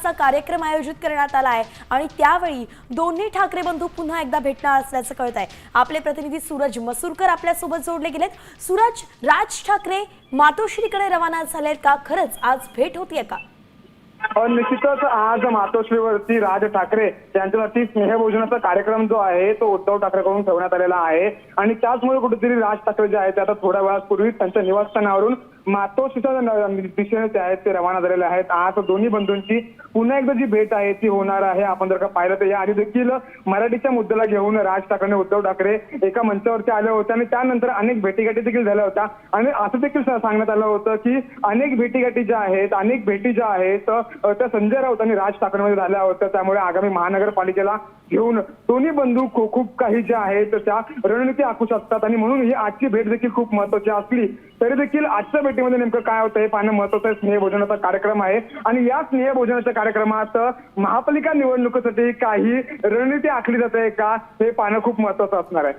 भोजनाचा कार्यक्रम आयोजित करण्यात आला आहे. आणि त्यावेळी दोन्ही ठाकरे बंधू पुन्हा एकदा भेटणार असल्याचं कळत आहे आपले प्रतिनिधी सूरज मसूरकर आपल्यासोबत जोडले गेलेत. सूरज राज ठाकरे मातोश्रीकडे रवाना झालेत का? खरंच आज भेट होतीये का? निश्चितच आज मातोश्रीवरती राज ठाकरे यांच्यासाठी स्नेहभोजनाचा कार्यक्रम जो आहे तो उद्धव ठाकरेकडून ठेवण्यात आलेला आहे. आणि त्याचमुळे कुठेतरी राज ठाकरे जे आहेत ते आता थोड्या वेळापूर्वी त्यांच्या निवासस्थानावरून मातोश्रीच्या सुद्धा दिशेने ते आहेत ते रवाना झालेले आहेत. आज दोन्ही बंधूंची पुन्हा एकदा जी भेट आहे ती होणार आहे. आपण जर का पाहिलं तर या आधी देखील मराठीच्या मुद्द्याला घेऊन राज ठाकरे उद्धव ठाकरे एका मंचावरती आले होते आणि त्यानंतर अनेक भेटीगाठी देखील झाल्या होत्या. आणि असं देखील सांगण्यात आलं होतं की अनेक भेटीगाठी ज्या आहेत अनेक भेटी ज्या आहेत त्या संजय राऊत आणि राज ठाकरेमध्ये झाल्या होत्या. त्यामुळे आगामी महानगरपालिकेला घेऊन दोन्ही बंधू खूप काही ज्या आहेत त्या रणनीती आखू शकतात. आणि म्हणून ही आजची भेट देखील खूप महत्वाची असली तरी देखील आजच्या भेटीमध्ये नेमकं काय होतं हे पाहणं महत्वाचं आहे. स्नेहभोजनाचा कार्यक्रम आहे. आणि या स्नेहभोजनाच्या कार्यक्रमात महापालिका निवडणुकीसाठी काही रणनीती आखली जाते का हे पाहणं खूप महत्वाचं असणार आहे.